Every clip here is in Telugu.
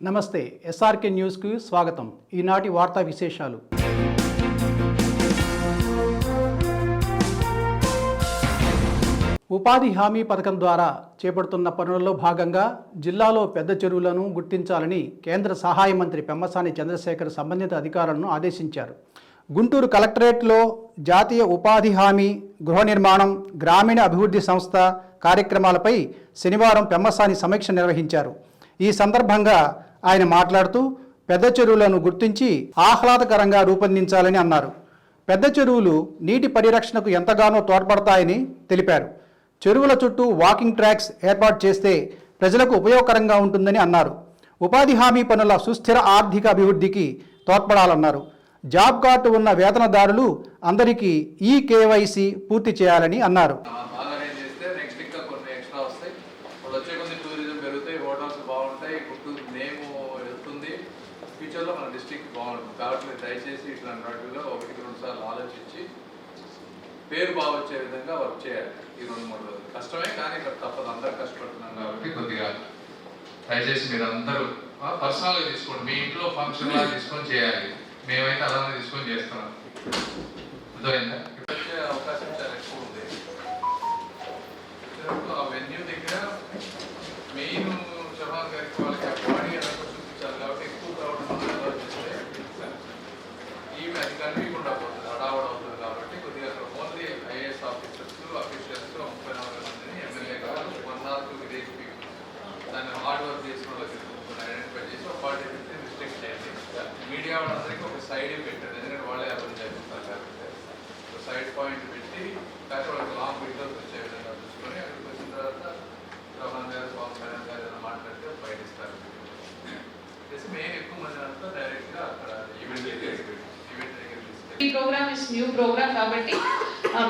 నమస్తే ఎస్ఆర్కే న్యూస్కు స్వాగతం. ఈనాటి వార్తా విశేషాలు. ఉపాధి హామీ పథకం ద్వారా చేపడుతున్న పనులలో భాగంగా జిల్లాలో పెద్ద చెరువులను గుర్తించాలని కేంద్ర సహాయ మంత్రి పెమ్మసాని చంద్రశేఖర్ సంబంధిత అధికారులను ఆదేశించారు. గుంటూరు కలెక్టరేట్లో జాతీయ ఉపాధి హామీ గృహ నిర్మాణం గ్రామీణ అభివృద్ధి సంస్థ కార్యక్రమాలపై శనివారం పెమ్మసాని సమీక్ష నిర్వహించారు. ఈ సందర్భంగా ఆయన మాట్లాడుతూ పెద్ద చెరువులను గుర్తించి ఆహ్లాదకరంగా రూపొందించాలని అన్నారు. పెద్ద చెరువులు నీటి పరిరక్షణకు ఎంతగానో తోడ్పడతాయని తెలిపారు. చెరువుల చుట్టూ వాకింగ్ ట్రాక్స్ ఏర్పాటు చేస్తే ప్రజలకు ఉపయోగకరంగా ఉంటుందని అన్నారు. ఉపాధి హామీ పనుల సుస్థిర ఆర్థిక అభివృద్ధికి తోడ్పడాలన్నారు. జాబ్ కార్డు ఉన్న వేతనదారులు అందరికీ ఈ కేవైసీ పూర్తి చేయాలని అన్నారు బాగా అరేంజ్ చేస్తే నెక్స్ట్ ఇంకా కొన్ని ఎక్స్ట్రా వస్తాయి ఇప్పుడు వచ్చే కొన్ని టూరిజం పెరుగుతాయి వస్తాయి గుర్తు నేమ్ వెళ్తుంది. ఫ్యూచర్లో మన డిస్ట్రిక్ట్ బాగుంటుంది. కాబట్టి మీరు దయచేసి ఇట్లాంటి వాటిల్లో ఒకటికి రెండు సార్లు ఆలోచించి పేరు బాగా వచ్చే విధంగా వర్క్ చేయాలి. ఈ రెండు మూడు రోజులు. కష్టమే కానీ ఇక్కడ తప్పదు. అందరు కష్టపడుతున్నాం కాబట్టి కొద్దిగా దయచేసి మీరు అందరూ పర్సనల్గా తీసుకోండి. మీ ఇంట్లో ఫంక్షన్ తీసుకొని చేయాలి. మేమైతే అలానే తీసుకొని చేస్తున్నాం. అర్థమైందా వచ్చే అవకాశం చాలా ఎక్కువ ఉంది ఆ వెన్యూ దగ్గర మెయిన్ చౌహాన్ గారికి వాళ్ళకి ఆ బాడీ ఎలా చూపించాలి కాబట్టి ఎక్కువ క్రౌడ్ మనం చేస్తే ఈమె అది కనిపించకుండా పోతుంది అడావడ అవుతుంది కాబట్టి కొద్దిగా అక్కడ ఓన్లీ ఐఏఎస్ ఆఫీసర్స్ అఫీషియల్స్ ముప్పై నాలుగు మందిని ఎమ్మెల్యే గారు one or two village people దాన్ని హార్డ్ వర్క్ చేసిన వాళ్ళకి ఐడెంటిఫై చేసి ఒక ఫార్టీ ఫిఫ్టీ రిస్ట్రిక్ట్ చేయండి మీడియా వాళ్ళందరికీ ఒక సైడ్ పెట్టండి ఎందుకంటే వాళ్ళే అభివృద్ధి చేస్తారు కాబట్టి ఒక సైడ్ పాయింట్ పెట్టి కాకపోతే వాళ్ళకి లాంగ్ వీడియోస్ వచ్చే విధంగా చూసుకొని అక్కడికి వచ్చిన తర్వాత రమణ్ గారు స్వామి మేడం గారు ఏదైనా మాట్లాడితే బయట ఇస్తారు చేసి మెయిన్ ఎక్కువ మంది అంతా డైరెక్ట్గా అక్కడ ఈవెంట్ దగ్గర ఈవెంట్ దగ్గర తీసుకెళ్ళి ఈ ప్రోగ్రామ్ ఇస్ న్యూ ప్రోగ్రామ్ కాబట్టి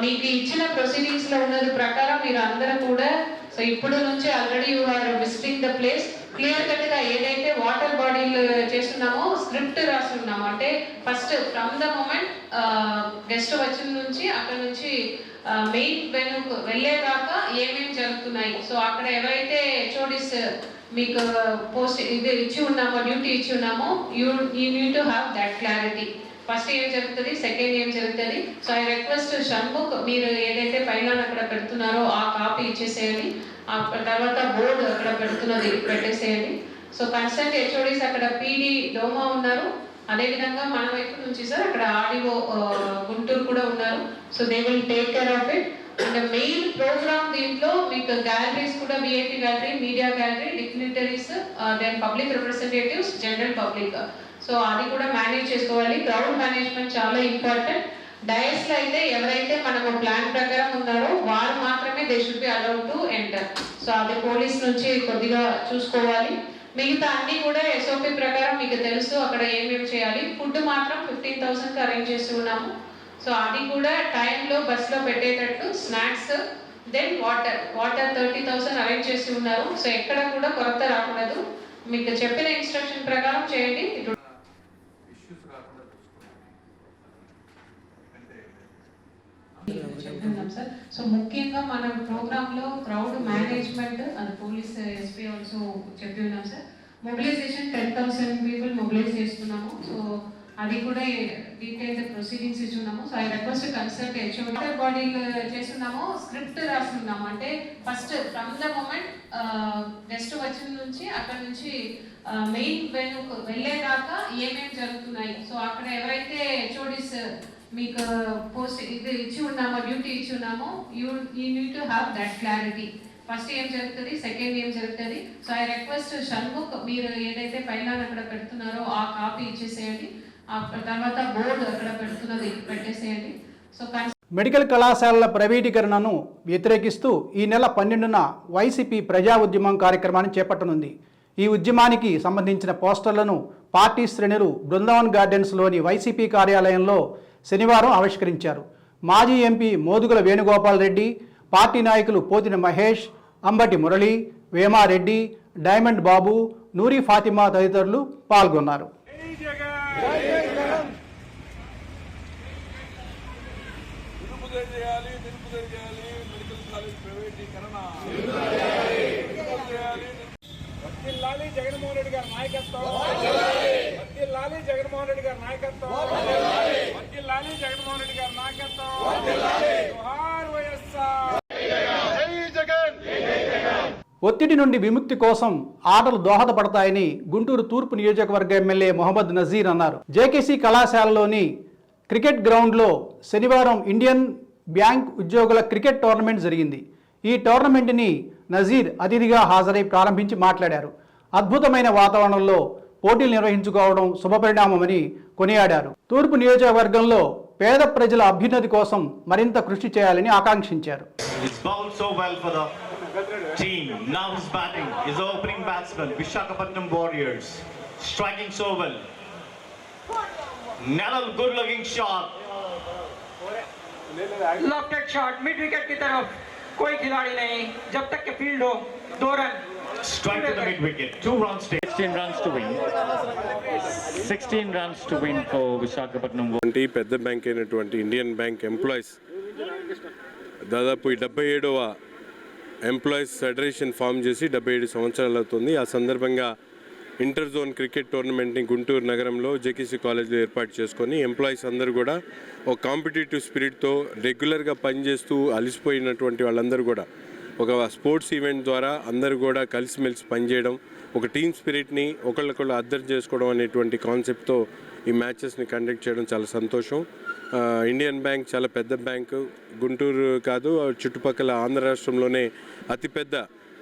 మీకు ఇచ్చిన ప్రొసీడింగ్స్లో ఉన్నది ప్రకారం మీరు అందరూ కూడా సో ఇప్పుడు నుంచి already you are visiting the place clear కట్గా ఏదైతే వాటర్ బాడీలు చేస్తున్నామో స్క్రిప్ట్ రాస్తున్నాము అంటే first from the moment guest వచ్చిన నుంచి అక్కడ నుంచి మెయిన్ వెను వెళ్ళేదాకా ఏమేమి జరుగుతున్నాయి. సో అక్కడ ఎవరైతే హెచ్ఓడిస్ మీకు పోస్ట్ ఇది ఇచ్చి ఉన్నామో డ్యూటీ ఇచ్చి ఉన్నామో you you need to have that clarity first ఏం జరుగుతుంది? సెకండ్ ఏం జరుగుతుంది? సో ఐ రిక్వెస్ట్ షణ్ముఖ్ మీరు ఏదైతే పైన అక్కడ పెడుతున్నారో ఆ కాపీ ఇచ్చేసేయండి. ఆ తర్వాత బోర్డు అక్కడ పెడుతున్నది పెట్టేసేయండి. సో కన్సల్ట్ హెచ్ఓడిస్ అక్కడ పీడి డోమా ఉన్నారు. అదేవిధంగా మన వైపు నుంచి సార్ అక్కడ ఆడిఓ గుంటూరు కూడా ఉన్నారు. So they will take care of it and main program దీంట్లో మీకు గ్యాలరీస్ కూడా VIP gallery media gallery dignitaries then public representatives general public so అది కూడా మేనేజ్ చేసుకోవాలి. క్రౌడ్ మేనేజ్మెంట్ చాలా ఇంపార్టెంట్ డయస్లో అయితే ఎవరైతే మనము ప్లాన్ ప్రకారం ఉన్నారో వారు మాత్రమే they should be allowed to enter so అది పోలీస్ నుంచి కొద్దిగా చూసుకోవాలి. మిగతా అన్ని కూడా ఎస్ఓపి ప్రకారం మీకు తెలుసు అక్కడ ఏమేమి చేయాలి. ఫుడ్ మాత్రం ఫిఫ్టీన్ థౌసండ్కి అరేంజ్ చేసి ఉన్నాము. సో అది కూడా టైంలో బస్సులో పెట్టేటట్టు snacks then water water thirty thousand arrange చేసి ఉన్నారు. సో ఎక్కడ కూడా కొరత రాకూడదు. మీకు చెప్పిన ఇన్స్ట్రక్షన్ ప్రకారం చేయండి ఇటు ఇష్యూస్ రాకుండా చూసుకోండి అంటే చెప్తున్నాం సార్. సో ముఖ్యంగా మన ప్రోగ్రామ్లో క్రౌడ్ మేనేజ్మెంట్ అది పోలీస్ ఎస్పీ ఆల్సో చెప్పి ఉన్నాం sir. Mobilization ten thousand people mobilize చేస్తున్నాము. సో అది కూడా డీటెయిల్ ప్రొసీడింగ్స్ ఇస్తున్నాము so I request consult HO water body చేస్తున్నాము. స్క్రిప్ట్ రాస్తున్నాము. అంటే first from the moment guest వచ్చిన నుంచి అక్కడ నుంచి మెయిన్ వెను వెళ్ళేదాకా ఏమేమి జరుగుతున్నాయి? సో అక్కడ ఎవరైతే హెచ్ఓడిస్ మీకు పోస్ట్ ఇది ఇచ్చి ఉన్నామో డ్యూటీ ఇచ్చి ఉన్నామో you you need to have that clarity first ఏం జరుగుతుంది సెకండ్ ఏం జరుగుతుంది. సో ఐ రిక్వెస్ట్ షణ్ముఖ్ మీరు ఏదైతే పైన అక్కడ పెడుతున్నారో ఆ కాపీ ఇచ్చేసేయండి. ఆ తర్వాత బోర్డు అక్కడ పెడుతున్నది పెట్టేసేయండి. సో మెడికల్ కళాశాలల ప్రైవేటీకరణను వ్యతిరేకిస్తూ ఈ నెల పన్నెండున వైసీపీ ప్రజా ఉద్యమం కార్యక్రమాన్ని చేపట్టనుంది. ఈ ఉద్యమానికి సంబంధించిన పోస్టర్లను పార్టీ శ్రేణులు బృందావన్ గార్డెన్స్లోని వైసీపీ కార్యాలయంలో శనివారం ఆవిష్కరించారు మాజీ ఎంపీ మోదుగుల వేణుగోపాల్ రెడ్డి పార్టీ నాయకులు పోతిన మహేష్ అంబటి మురళి వేమారెడ్డి డైమండ్ బాబు నూరి ఫాతిమా తదితరులు పాల్గొన్నారు జగన్మోహన్ రెడ్డి గారి నాయకత్వం జగన్మోహన్ రెడ్డి గారి నాయకత్వం. జగన్మోహన్ రెడ్డి గారి నాయకత్వం. జోహార్ వైఎస్ఆర్. ఒత్తిడి నుండి విముక్తి కోసం ఆటలు దోహదపడతాయని గుంటూరు తూర్పు నియోజకవర్గ ఎమ్మెల్యే మొహమ్మద్ నజీర్ అన్నారు. జేకేసీ కళాశాలలోని క్రికెట్ గ్రౌండ్లో శనివారం ఇండియన్ బ్యాంక్ ఉద్యోగుల క్రికెట్ టోర్నమెంట్ జరిగింది. ఈ టోర్నమెంట్ని నజీర్ అతిథిగా హాజరై ప్రారంభించి మాట్లాడారు. అద్భుతమైన వాతావరణంలో పోటీలు నిర్వహించుకోవడం శుభపరిణామమని కొనియాడారు తూర్పు నియోజకవర్గంలో పేద ప్రజల అభ్యున్నతి కోసం మరింత కృషి చేయాలని ఆకాంక్షించారు He's bowled so well for the team. Now he's batting. His opening batsman, Vishakhapatnam Warriors, striking so well. Another good looking shot. Lofted shot mid wicket की तरफ कोई खिलाड़ी नहीं जब तक के फील्ड हो दो run Strike to the mid wicket. Two runs taken. 16 runs to win. 16 runs to win for Visakhapatnam. వంటి పెద్ద బ్యాంక్ అయినటువంటి ఇండియన్ బ్యాంక్ ఎంప్లాయీస్ దాదాపు ఈ డెబ్బై ఏడవ ఎంప్లాయీస్ ఫెడరేషన్ ఫామ్ చేసి డెబ్బై ఏడు సంవత్సరాలు అవుతుంది ఆ సందర్భంగా ఇంటర్ జోన్ క్రికెట్ టోర్నమెంట్ని గుంటూరు నగరంలో జేకేసీ కాలేజ్లో ఏర్పాటు చేసుకొని ఎంప్లాయీస్ అందరూ కూడా ఒక కాంపిటేటివ్ స్పిరిట్తో రెగ్యులర్గా పనిచేస్తూ అలసిపోయినటువంటి వాళ్ళందరూ కూడా ఒక స్పోర్ట్స్ ఈవెంట్ ద్వారా అందరూ కూడా కలిసిమెలిసి పనిచేయడం ఒక టీమ్ స్పిరిట్ని ఒకళ్ళొకళ్ళు అర్థం చేసుకోవడం అనేటువంటి కాన్సెప్ట్తో ఈ మ్యాచెస్ని కండక్ట్ చేయడం చాలా సంతోషం. ఇండియన్ బ్యాంక్ చాలా పెద్ద బ్యాంకు. గుంటూరు కాదు చుట్టుపక్కల ఆంధ్ర రాష్ట్రంలోనే అతిపెద్ద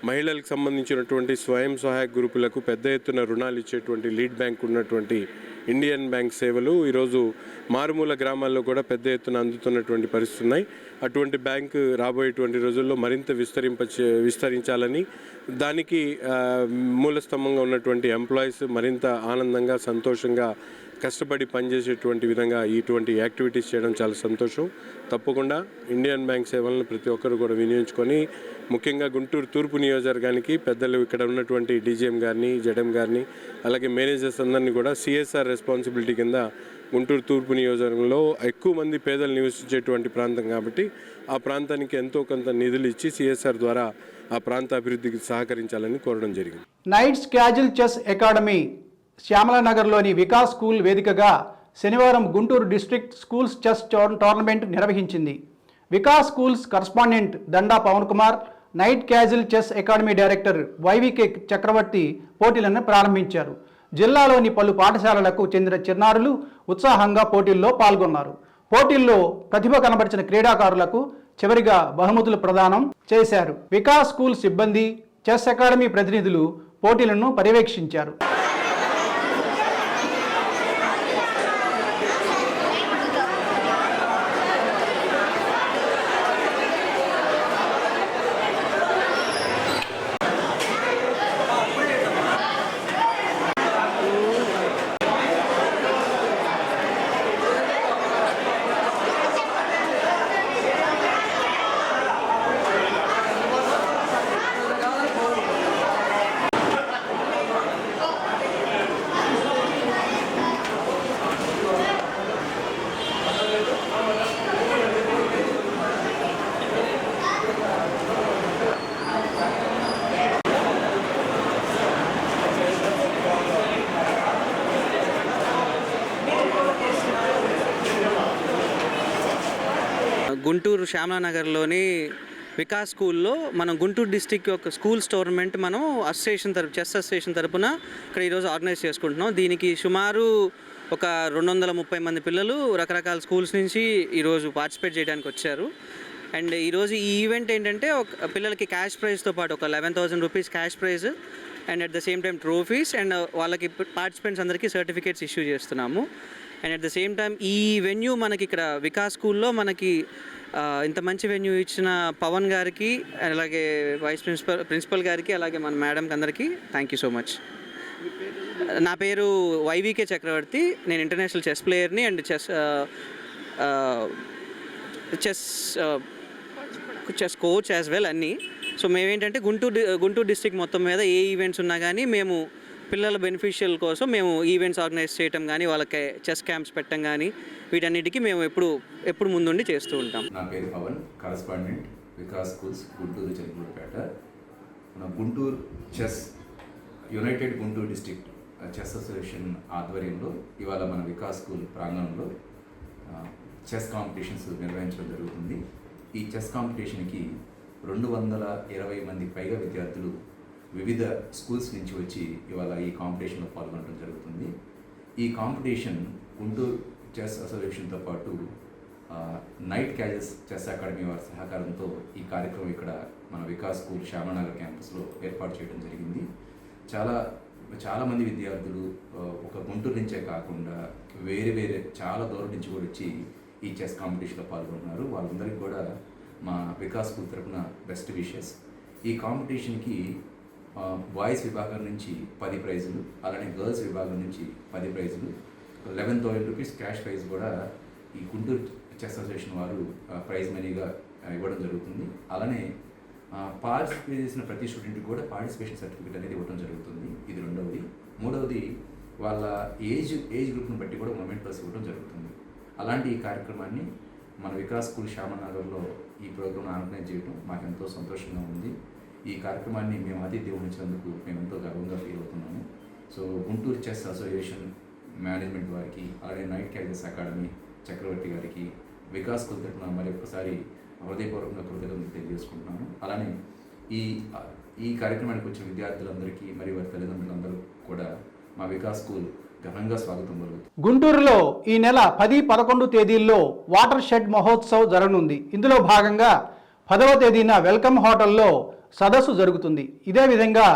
మహిళలకు సంబంధించినటువంటి స్వయం సహాయక గ్రూపులకు పెద్ద ఎత్తున రుణాలు ఇచ్చేటువంటి లీడ్ బ్యాంక్ ఉన్నటువంటి ఇండియన్ బ్యాంక్ సేవలు ఈరోజు మారుమూల గ్రామాల్లో కూడా పెద్ద ఎత్తున అందుతున్నటువంటి పరిస్థితున్నాయి అటువంటి బ్యాంకు రాబోయేటువంటి రోజుల్లో మరింత విస్తరింప విస్తరించాలని దానికి ఆ, మూల స్తంభంగా ఉన్నటువంటి ఎంప్లాయీస్ మరింత ఆనందంగా సంతోషంగా కష్టపడి పనిచేసేటువంటి విధంగా ఇటువంటి యాక్టివిటీస్ చేయడం చాలా సంతోషం. తప్పకుండా ఇండియన్ బ్యాంక్ సేవలను ప్రతి ఒక్కరు కూడా వినియోగించుకొని ముఖ్యంగా గుంటూరు తూర్పు నియోజకవర్గానికి పెద్దలు ఇక్కడ ఉన్నటువంటి డీజీఎం గారిని జడ్ఎం గారిని అలాగే మేనేజర్స్ అందరినీ కూడా సిఎస్ఆర్ రెస్పాన్సిబిలిటీ కింద గుంటూరు తూర్పు నియోజకవర్గంలో ఎక్కువ మంది పేదలు నివసించేటువంటి ప్రాంతం కాబట్టి ఆ ప్రాంతానికి ఎంతో కొంత నిధులు ఇచ్చి సిఎస్ఆర్ ద్వారా ఆ ప్రాంత అభివృద్ధికి సహకరించాలని కోరడం జరిగింది. నైట్స్ క్యాజువల్ చెస్ అకాడమీ శ్యామలానగర్లోని వికాస్ స్కూల్ వేదికగా శనివారం గుంటూరు డిస్ట్రిక్ట్ స్కూల్స్ చెస్ టోర్- టోర్నమెంట్ నిర్వహించింది. Vikas schools correspondent Danda Pavan Kumar knight casual chess academy director YVK Chakravarthy పోటీలను ప్రారంభించారు. జిల్లాలోని పలు పాఠశాలలకు చెందిన చిన్నారులు ఉత్సాహంగా పోటీల్లో పాల్గొన్నారు. పోటీల్లో ప్రతిభ కనబరిచిన క్రీడాకారులకు చివరిగా బహుమతులు ప్రదానం చేశారు. వికాస్ స్కూల్ సిబ్బంది చెస్ అకాడమీ ప్రతినిధులు పోటీలను పర్యవేక్షించారు. గుంటూరు శ్యామలానగర్లోని వికాస్ స్కూల్లో మనం గుంటూరు డిస్టిక్ యొక్క స్కూల్స్ టోర్నమెంట్ మనం అసోసియేషన్ తరపు చెస్ అసోసియేషన్ తరపున ఇక్కడ ఈరోజు ఆర్గనైజ్ చేసుకుంటున్నాం. దీనికి సుమారు ఒక రెండు వందల ముప్పై మంది పిల్లలు రకరకాల స్కూల్స్ నుంచి ఈరోజు పార్టిసిపేట్ చేయడానికి వచ్చారు. అండ్ ఈరోజు ఈ ఈవెంట్ ఏంటంటే ఒక పిల్లలకి క్యాష్ ప్రైజ్తో పాటు ఒక eleven thousand rupees cash prize and at the same time trophies and వాళ్ళకి పార్టిసిపెంట్స్ అందరికీ సర్టిఫికేట్స్ ఇష్యూ చేస్తున్నాము. And at the same time ఈ వెన్యూ మనకి ఇక్కడ వికాస్ స్కూల్లో మనకి ఇంత మంచి వెన్యూ ఇచ్చిన పవన్ గారికి అలాగే వైస్ ప్రిన్సిపల్ ప్రిన్సిపల్ గారికి అలాగే మన మేడంకి అందరికీ థ్యాంక్ యూ సో మచ్ నా పేరు వైవికే చక్రవర్తి. నేను international chess ప్లేయర్ని and chess chess chess coach as well అన్నీ. సో మేమేంటంటే గుంటూరు గుంటూరు డిస్టిక్ మొత్తం మీద ఏ ఈవెంట్స్ ఉన్నా కానీ మేము పిల్లల బెనిఫిషియల్ కోసం మేము ఈవెంట్స్ ఆర్గనైజ్ చేయటం కానీ వాళ్ళకి చెస్ క్యాంప్స్ పెట్టడం కానీ వీటన్నిటికీ మేము ఎప్పుడు ఎప్పుడు ముందుండి చేస్తూ ఉంటాం. నా పేరు పవన్ కరస్పాండెంట్ వికాస్ స్కూల్స్ గుంటూరు చెరుకులపేట మన Guntur chess united Guntur district chess association ఆధ్వర్యంలో ఇవాళ మన వికాస్ స్కూల్ ప్రాంగణంలో చెస్ కాంపిటీషన్స్ నిర్వహించడం జరుగుతుంది. ఈ చెస్ కాంపిటీషన్కి రెండు వందల ఇరవై మంది పైగా విద్యార్థులు వివిధ స్కూల్స్ నుంచి వచ్చి ఇవాళ ఈ కాంపిటీషన్లో పాల్గొనడం జరుగుతుంది. ఈ కాంపిటీషన్ గుంటూరు చెస్ అసోసియేషన్తో పాటు నైట్ క్యాజెస్ చెస్ అకాడమీ వారి సహకారంతో ఈ కార్యక్రమం ఇక్కడ మన వికాస్ స్కూల్ శ్యామనగర్ క్యాంపస్లో ఏర్పాటు చేయడం జరిగింది. చాలా చాలామంది విద్యార్థులు ఒక గుంటూరు నుంచే కాకుండా వేరే వేరే చాలా దూరం నుంచి కూడా వచ్చి ఈ చెస్ కాంపిటీషన్లో పాల్గొంటున్నారు. వాళ్ళందరికీ కూడా మా వికాస్ స్కూల్ తరఫున బెస్ట్ విషెస్. ఈ కాంపిటీషన్కి బాయ్స్ విభాగం నుంచి పది ప్రైజులు అలానే గర్ల్స్ విభాగం నుంచి పది ప్రైజులు. Eleven thousand rupees cash prize కూడా ఈ గుంటూరు చెస్ అసోసియేషన్ వారు ప్రైజ్ మనీగా ఇవ్వడం జరుగుతుంది. అలానే పార్టిసిపేట్ చేసిన ప్రతి స్టూడెంట్కి కూడా పార్టిసిపేషన్ సర్టిఫికేట్ అనేది ఇవ్వడం జరుగుతుంది. ఇది రెండవది. మూడవది వాళ్ళ ఏజ్ ఏజ్ గ్రూప్ని బట్టి కూడా మొమెంట్ ప్లస్ ఇవ్వడం జరుగుతుంది. అలాంటి ఈ కార్యక్రమాన్ని మన వికాస్ స్కూల్ శ్యామనగర్లో ఈ ప్రోగ్రామ్ ఆర్గనైజ్ చేయడం మాకు ఎంతో సంతోషంగా ఉంది. ఈ కార్యక్రమాన్ని మేము ఆతిథ్యం వహించినందుకు మేము ఎంతో గర్వంగా ఫీల్ అవుతున్నాము. So Guntur chess association management వారికి అలాగే నైట్ క్యాజెస్ అకాడమీ చక్రవర్తి గారికి వికాస్ స్కూల్ తరఫున మరి ఒక్కసారి హృదయపూర్వకంగా కృతజ్ఞతలు తెలియజేసుకుంటున్నాను అలానే ఈ ఈ కార్యక్రమానికి వచ్చిన విద్యార్థులందరికీ మరియు వారి తల్లిదండ్రులందరూ కూడా మా వికాస్ స్కూల్ ఘనంగా స్వాగతం పలుకుతుంది. గుంటూరులో ఈ నెల పది పదకొండు తేదీల్లో వాటర్ షెడ్ మహోత్సవ్ జరగనుంది. ఇందులో భాగంగా పదవ తేదీన వెల్కమ్ హోటల్లో సదస్సు జరుగుతుంది. ఇదే విధంగా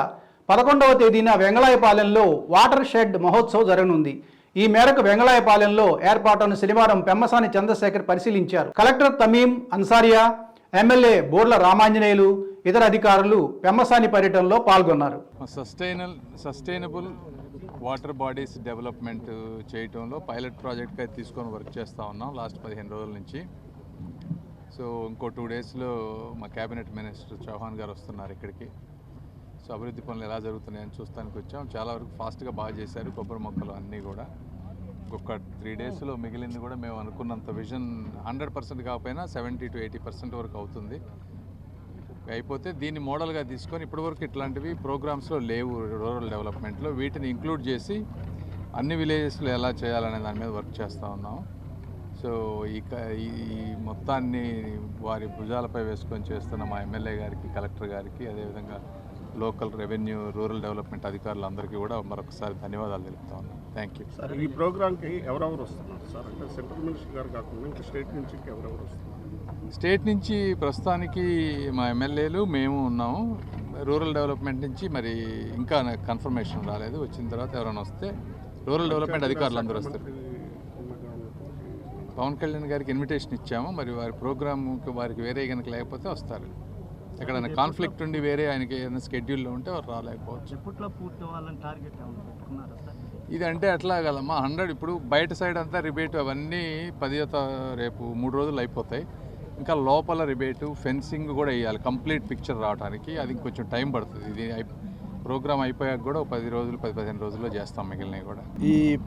పదకొండవ తేదీన వెంగళాయపాలెంలో వాటర్ షెడ్ మహోత్సవ్ జరగనుంది. ఈ మేరకు వెంగళాయపాలెంలో ఏర్పాటును శనివారం పెమ్మసాని చంద్రశేఖర్ పరిశీలించారు. కలెక్టర్ తమీం అన్సారియా ఎమ్మెల్యే బోర్ల రామాంజనేయులు ఇతర అధికారులు పెమ్మసాని పర్యటనలో పాల్గొన్నారు. Sustainable sustainable water bodies development చేయటంలో పైలట్ ప్రాజెక్ట్గా తీసుకొని వర్క్ చేస్తూ ఉన్నాం లాస్ట్ పదిహేను రోజుల నుంచి. సో ఇంకో టూ డేస్లో మా క్యాబినెట్ మినిస్టర్ చౌహాన్ గారు వస్తున్నారు ఇక్కడికి. సో అభివృద్ధి పనులు ఎలా జరుగుతున్నాయని చూస్తానికి వచ్చాం. చాలా వరకు ఫాస్ట్గా బాగా చేశారు కొబ్బరి మొక్కలు అన్నీ కూడా. ఇంకొక త్రీ డేస్లో మిగిలింది కూడా మేము అనుకున్నంత విజన్ హండ్రెడ్ పర్సెంట్ కాకపోయినా సెవెంటీ టు ఎయిటీ పర్సెంట్ వరకు అవుతుంది. అయిపోతే దీన్ని మోడల్గా తీసుకొని ఇప్పటివరకు ఇట్లాంటివి ప్రోగ్రామ్స్లో లేవు రూరల్ డెవలప్మెంట్లో. వీటిని ఇంక్లూడ్ చేసి అన్ని విలేజెస్లో ఎలా చేయాలనే దాని మీద వర్క్ చేస్తూ ఉన్నాం. సో ఈ క- ఈ మొత్తాన్ని వారి భుజాలపై వేసుకొని చేస్తున్న మా ఎమ్మెల్యే గారికి కలెక్టర్ గారికి అదేవిధంగా లోకల్ రెవెన్యూ రూరల్ డెవలప్మెంట్ అధికారులందరికీ కూడా మరొకసారి ధన్యవాదాలు తెలుపుతా ఉన్నాం. Thank you. సార్ ఈ ప్రోగ్రామ్కి ఎవరెవరు వస్తున్నారు? సార్ అంటే సెంట్రల్ మినిస్టర్ గారు కాకుండా ఇంకా స్టేట్ నుంచి ఇంకా ఎవరెవరు వస్తున్నారు? స్టేట్ నుంచి ప్రస్తుతానికి మా ఎమ్మెల్యేలు మేము ఉన్నాము. రూరల్ డెవలప్మెంట్ నుంచి మరి ఇంకా కన్ఫర్మేషన్ రాలేదు. వచ్చిన తర్వాత ఎవరైనా వస్తే రూరల్ డెవలప్మెంట్ అధికారులు అందరూ వస్తారు. పవన్ కళ్యాణ్ గారికి ఇన్విటేషన్ ఇచ్చాము మరి వారి ప్రోగ్రామ్కి వారికి వేరే కనుక లేకపోతే వస్తారు. ఎక్కడైనా కాన్ఫ్లిక్ట్ ఉండి వేరే ఆయనకి ఏదైనా స్కెడ్యూల్లో ఉంటే వారు రాలేకపోవచ్చు. ఎప్పట్లో పూర్తి అవ్వాలని టార్గెట్ ఏమైనా పెట్టుకున్నారా సార్? ఇది అంటే అట్లా కదమ్మా హండ్రెడ్ ఇప్పుడు బయట సైడ్ అంతా రిబేట్ అవన్నీ పదిహో తా- రేపు మూడు రోజులు అయిపోతాయి. ఇంకా లోపల రిబేటు ఫెన్సింగ్ కూడా వేయాలి కంప్లీట్ పిక్చర్ రావడానికి అది కొంచెం టైం పడుతుంది. ఇది ప్రోగ్రామ్ అయిపోయాక కూడా ఒక పది రోజులు పది పదిహేను రోజుల్లో చేస్తాం మిగిలినవి కూడా. ఈ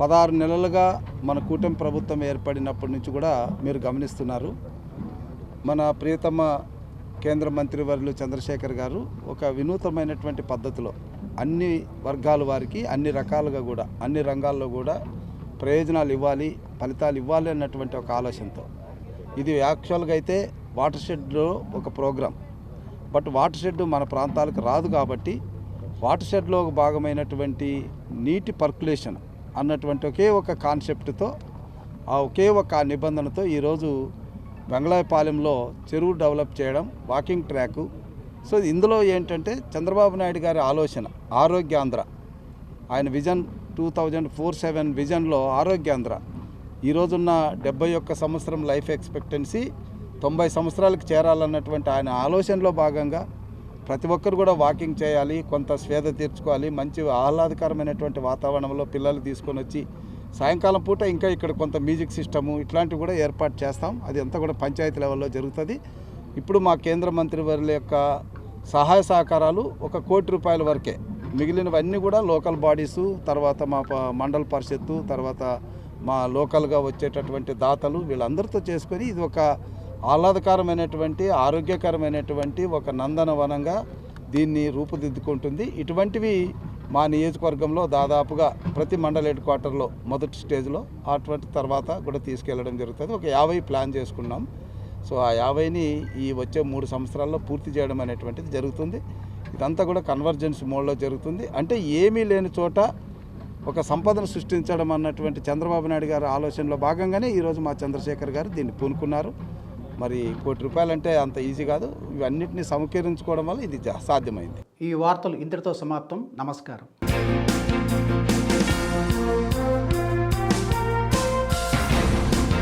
పదహారు నెలలుగా మన కూటమి ప్రభుత్వం ఏర్పడినప్పటి నుంచి కూడా మీరు గమనిస్తున్నారు. మన ప్రియతమ కేంద్ర మంత్రివర్యులు చంద్రశేఖర్ గారు ఒక వినూతనమైనటువంటి పద్ధతిలో అన్ని వర్గాల వారికి అన్ని రకాలుగా కూడా అన్ని రంగాల్లో కూడా ప్రయోజనాలు ఇవ్వాలి ఫలితాలు ఇవ్వాలి అన్నటువంటి ఒక ఆలోచనతో. ఇది యాక్చువల్గా అయితే వాటర్ షెడ్లో ఒక ప్రోగ్రాం. బట్ వాటర్ షెడ్ మన ప్రాంతాలకు రాదు కాబట్టి వాటర్ షెడ్లో ఒక భాగమైనటువంటి నీటి పర్కులేషన్ అన్నటువంటి ఒకే ఒక కాన్సెప్ట్తో ఆ ఒకే ఒక నిబంధనతో ఈరోజు వెంగళాయపాలెంలో చెరువు డెవలప్ చేయడం వాకింగ్ ట్రాకు. సో ఇందులో ఏంటంటే చంద్రబాబు నాయుడు గారి ఆలోచన ఆరోగ్యాంధ్ర. ఆయన vision two thousand four seven విజన్లో Arogyandhra. ఈరోజున్న డెబ్బై ఒక్క సంవత్సరం లైఫ్ ఎక్స్పెక్టెన్సీ తొంభై సంవత్సరాలకు చేరాలన్నటువంటి ఆయన ఆలోచనలో భాగంగా ప్రతి ఒక్కరు కూడా వాకింగ్ చేయాలి కొంత స్వేద తీర్చుకోవాలి మంచి ఆహ్లాదకరమైనటువంటి వాతావరణంలో పిల్లలు తీసుకొని వచ్చి సాయంకాలం పూట ఇంకా ఇక్కడ కొంత మ్యూజిక్ సిస్టము ఇట్లాంటివి కూడా ఏర్పాటు చేస్తాం. అది అంతా కూడా పంచాయతీ లెవెల్లో జరుగుతుంది. ఇప్పుడు మా కేంద్ర మంత్రి వారి యొక్క సహాయ సహకారాలు ఒక కోటి రూపాయల వరకే. మిగిలినవన్నీ కూడా లోకల్ బాడీసు తర్వాత మా మండల పరిషత్తు తర్వాత మా లోకల్గా వచ్చేటటువంటి దాతలు వీళ్ళందరితో చేసుకొని ఇది ఒక ఆహ్లాదకరమైనటువంటి ఆరోగ్యకరమైనటువంటి ఒక నందనవనంగా దీన్ని రూపుదిద్దుకుంటుంది. ఇటువంటివి మా నియోజకవర్గంలో దాదాపుగా ప్రతి మండల హెడ్ క్వార్టర్లో మొదటి స్టేజ్లో అటువంటి తర్వాత కూడా తీసుకెళ్ళడం జరుగుతుంది. ఒక యాభై ప్లాన్ చేసుకున్నాం. సో ఆ యాభైని ఈ వచ్చే మూడు సంవత్సరాల్లో పూర్తి చేయడం అనేటువంటిది జరుగుతుంది. ఇదంతా కూడా కన్వర్జెన్స్ మోడ్లో జరుగుతుంది. అంటే ఏమీ లేని చోట ఒక సంపదను సృష్టించడం అన్నటువంటి చంద్రబాబు నాయుడు గారి ఆలోచనలో భాగంగానే ఈరోజు మా చంద్రశేఖర్ గారు దీన్ని పూనుకున్నారు. మరి కోటి రూపాయలంటే అంత ఈజీ కాదు. ఇవన్నిటిని సమకూరించుకోవడం వల్ల ఇది జా- సాధ్యమైంది. ఈ వార్తలు ఇంతటితో సమాప్తం. నమస్కారం.